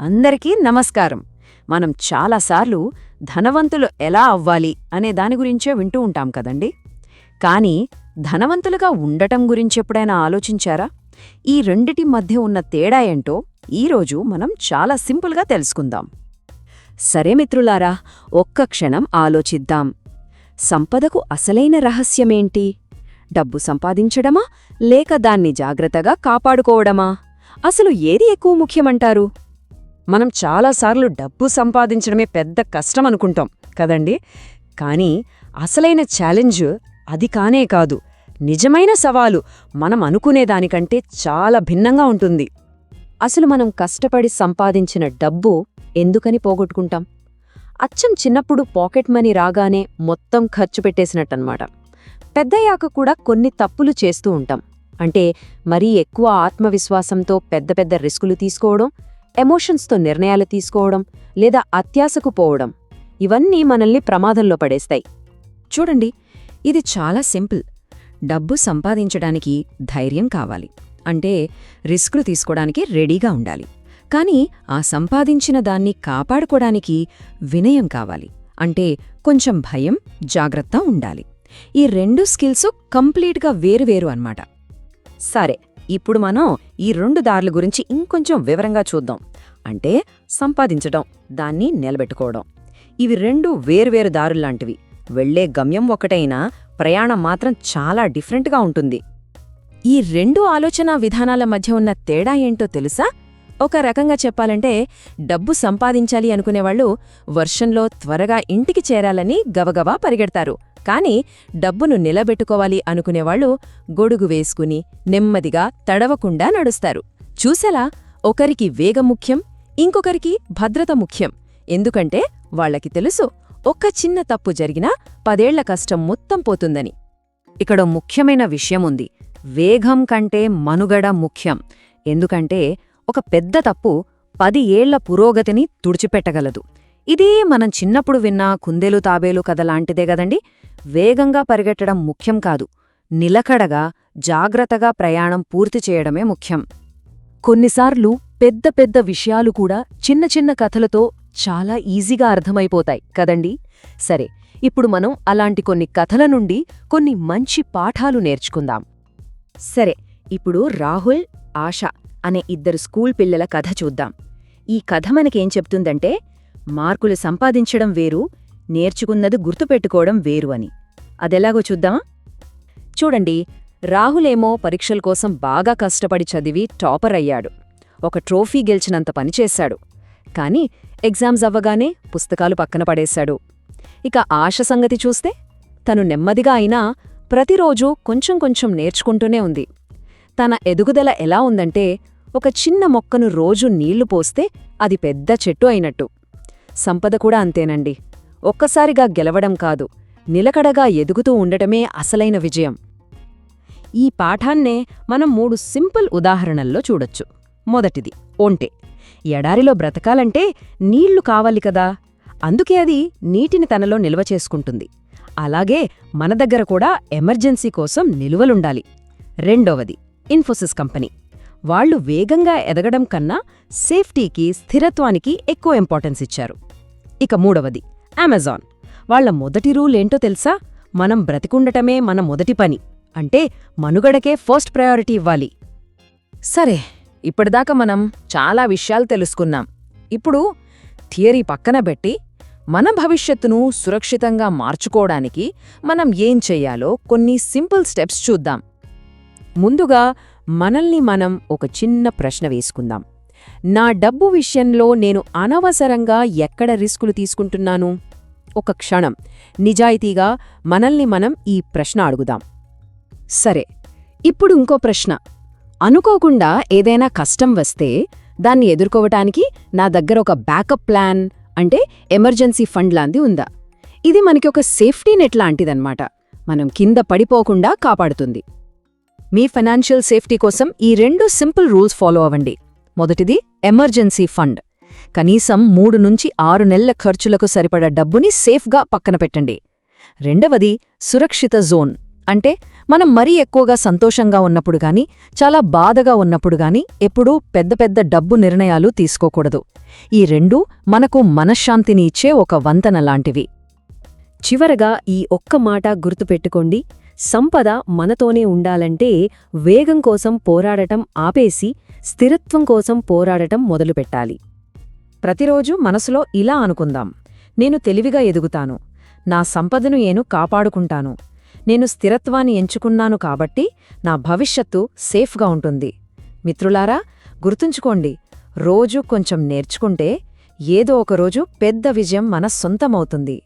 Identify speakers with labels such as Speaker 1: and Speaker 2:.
Speaker 1: అందరికీ నమస్కారం. మనం చాలాసార్లు ధనవంతులు ఎలా అవ్వాలి అనే దాని గురించే వింటూ ఉంటాం కదండి? కానీ ధనవంతులుగా ఉండటం గురించెప్పుడైనా ఆలోచించారా? ఈ రెండిటి మధ్య ఉన్న తేడా ఏంటో ఈరోజు మనం చాలా సింపుల్గా తెలుసుకుందాం. సరే మిత్రులారా ఒక్క క్షణం ఆలోచిద్దాం. సంపదకు అసలైన రహస్యమేంటి? డబ్బు సంపాదించడమా లేక దాన్ని జాగ్రత్తగా కాపాడుకోవడమా? అసలు ఏది ఎక్కువ ముఖ్యమంటారు? మనం చాలాసార్లు డబ్బు సంపాదించడమే పెద్ద కష్టం అనుకుంటాం కదండి? కానీ అసలైన ఛాలెంజ్ అది కానే కాదు. నిజమైన సవాలు మనం అనుకునేదానికంటే చాలా భిన్నంగా ఉంటుంది. అసలు మనం కష్టపడి సంపాదించిన డబ్బు ఎందుకని పోగొట్టుకుంటాం? అచ్చం చిన్నప్పుడు పాకెట్ మనీ రాగానే మొత్తం ఖర్చు పెట్టేసినట్టనమాట పెద్దయ్యాక కూడా కొన్ని తప్పులు చేస్తూ ఉంటాం. అంటే మరీ ఎక్కువ ఆత్మవిశ్వాసంతో పెద్ద పెద్ద రిస్కులు తీసుకోవడం ఎమోషన్స్తో నిర్ణయాలు తీసుకోవడం లేదా అత్యాశకు పోవడం ఇవన్నీ మనల్ని ప్రమాదంలో పడేస్తాయి. చూడండి ఇది చాలా సింపుల్. డబ్బు సంపాదించడానికి ధైర్యం కావాలి. అంటే రిస్కులు తీసుకోవడానికి రెడీగా ఉండాలి. కానీ ఆ సంపాదించిన దాన్ని కాపాడుకోవడానికి వినయం కావాలి. అంటే కొంచెం భయం జాగ్రత్త ఉండాలి. ఈ రెండు స్కిల్స్ కంప్లీట్గా వేరువేరు అన్నమాట. సరే ఇప్పుడు మనం ఈ రెండు దారుల గురించి ఇంకొంచెం వివరంగా చూద్దాం. అంటే సంపాదించడం దాన్ని నిలబెట్టుకోవడం. ఇవి రెండు వేర్వేరు దారుల్లాంటివి వెళ్ళే గమ్యం ఒకటైనా ప్రయాణం మాత్రం చాలా డిఫరెంట్గా ఉంటుంది. ఈ రెండు ఆలోచనా విధానాల మధ్య ఉన్న తేడా ఏంటో తెలుసా? ఒక రకంగా చెప్పాలంటే డబ్బు సంపాదించాలి అనుకునేవాళ్ళు వర్షంలో త్వరగా ఇంటికి చేరాలని గవగవా పరిగెడతారు. కాని డబ్బును నిలబెట్టుకోవాలి అనుకునేవాళ్ళు గొడుగు వేసుకుని నెమ్మదిగా తడవకుండా నడుస్తారు. చూసెలా ఒకరికి వేగం ముఖ్యం ఇంకొకరికి భద్రత ముఖ్యం. ఎందుకంటే వాళ్ళకి తెలుసు ఒక్క చిన్న తప్పు జరిగినా పదేళ్ళ కష్టం మొత్తం పోతుందని. ఇక్కడ ముఖ్యమైన విషయముంది వేగం కంటే మనుగడ ముఖ్యం. ఎందుకంటే ఒక పెద్ద తప్పు పది ఏళ్ళ పురోగతిని తుడిచిపెట్టగలదు. ఇదే మనం చిన్నప్పుడు విన్న కుందేలు తాబేలు కథలాంటిదే గదండి వేగంగా పరిగెట్టడం ముఖ్యం కాదు. నిలకడగా జాగ్రత్తగా ప్రయాణం పూర్తి చేయడమే ముఖ్యం. కొన్నిసార్లు పెద్ద పెద్ద విషయాలు కూడా చిన్న చిన్న కథలతో చాలా ఈజీగా అర్థమైపోతాయి కదండి? సరే ఇప్పుడు మనం అలాంటి కొన్ని కథల నుండి కొన్ని మంచి పాఠాలు నేర్చుకుందాం. సరే ఇప్పుడు రాహుల్ ఆశ అనే ఇద్దరు స్కూల్ పిల్లల కథ చూద్దాం. ఈ కథ మనకేం చెప్తుందంటే మార్కులు సంపాదించడం వేరు నేర్చుకున్నది గుర్తుపెట్టుకోవడం వేరు అని. అదెలాగో చూద్దామా? చూడండి రాహులేమో పరీక్షల కోసం బాగా కష్టపడి చదివి టాపర్ అయ్యాడు. ఒక ట్రోఫీ గెలిచినంత పనిచేశాడు కాని ఎగ్జామ్స్ అవ్వగానే పుస్తకాలు పక్కన పడేశాడు. ఇక ఆశ సంగతి చూస్తే తను నెమ్మదిగా అయినా ప్రతిరోజూ కొంచెం కొంచెం నేర్చుకుంటూనే ఉంది. తన ఎదుగుదల ఎలా ఉందంటే ఒక చిన్న మొక్కను రోజు నీళ్ళు పోస్తే అది పెద్ద చెట్టు అయినట్టు. సంపద కూడా అంతేనండి. ఒక్కసారిగా గెలవడం కాదు నిలకడగా ఎదుగుతూ ఉండటమే అసలైన విజయం. ఈ పాఠాన్నే మనం మూడు సింపుల్ ఉదాహరణల్లో చూడొచ్చు. మొదటిది ఒంటె. ఎడారిలో బ్రతకాలంటే నీళ్ళు కావాలి కదా. అందుకే అది నీటిని తనలో నిల్వ చేసుకుంటుంది. అలాగే మన దగ్గర కూడా ఎమర్జెన్సీ కోసం నిలువలుండాలి. రెండవది ఇన్ఫోసిస్ కంపెనీ. వాళ్ళు వేగంగా ఎదగడం కన్నా సేఫ్టీకి స్థిరత్వానికి ఎక్కువ ఇంపార్టెన్స్ ఇచ్చారు. ఇక మూడవది అమెజాన్. వాళ్ళ మొదటి రూల్ ఏంటో తెలుసా? మనం బ్రతికుండటమే మన మొదటి పని. అంటే మనుగడకే ఫస్ట్ ప్రయారిటీ ఇవ్వాలి. సరే ఇప్పటిదాకా మనం చాలా విషయాలు తెలుసుకున్నాం. ఇప్పుడు థియరీ పక్కన పెట్టి మన భవిష్యత్తును సురక్షితంగా మార్చుకోవడానికి మనం ఏం చెయ్యాలో కొన్ని సింపుల్ స్టెప్స్ చూద్దాం. ముందుగా మనల్ని మనం ఒక చిన్న ప్రశ్న వేసుకుందాం. నా డబ్బు విషయంలో నేను అనవసరంగా ఎక్కడ రిస్కులు తీసుకుంటున్నాను? ఒక క్షణం. నిజాయితీగా మనల్ని మనం ఈ ప్రశ్న అడుగుదాం. సరే ఇప్పుడు ఇంకో ప్రశ్న. అనుకోకుండా ఏదైనా కష్టం వస్తే దాన్ని ఎదుర్కోవటానికి నా దగ్గర ఒక బ్యాకప్ ప్లాన్ అంటే ఎమర్జెన్సీ ఫండ్ లాంటి ఉందా? ఇది మనకి ఒక సేఫ్టీ నెట్ లాంటిదన్నమాట. మనం కింద పడిపోకుండా కాపాడుతుంది. మీ ఫైనాన్షియల్ సేఫ్టీ కోసం ఈ రెండు సింపుల్ రూల్స్ ఫాలో అవ్వండి. మొదటిది ఎమర్జెన్సీ ఫండ్. కనీసం మూడు నుంచి ఆరు నెలల ఖర్చులకు సరిపడ డబ్బుని సేఫ్గా పక్కన పెట్టండి. రెండవది సురక్షిత జోన్. అంటే మనం మరీ ఎక్కువగా సంతోషంగా ఉన్నప్పుడు గాని చాలా బాధగా ఉన్నప్పుడు గాని ఎప్పుడూ పెద్ద పెద్ద డబ్బు నిర్ణయాలు తీసుకోకూడదు. ఈ రెండూ మనకు మనశ్శాంతిని ఇచ్చే ఒక వంతన లాంటివి.
Speaker 2: చివరగా ఈ ఒక్క మాట గుర్తుపెట్టుకోండి. సంపద మనతోనే ఉండాలంటే వేగం కోసం పోరాడటం ఆపేసి స్థిరత్వం కోసం పోరాడటం మొదలుపెట్టాలి.
Speaker 1: ప్రతిరోజు మనసులో ఇలా అనుకుందాం. నేను తెలివిగా ఎదుగుతాను. నా సంపదను నేను కాపాడుకుంటాను. నేను స్థిరత్వాన్ని ఎంచుకున్నాను కాబట్టి నా భవిష్యత్తు సేఫ్గా ఉంటుంది. మిత్రులారా గుర్తుంచుకోండి రోజు కొంచెం నేర్చుకుంటే ఏదో ఒకరోజు పెద్ద విజయం మన సొంతమవుతుంది.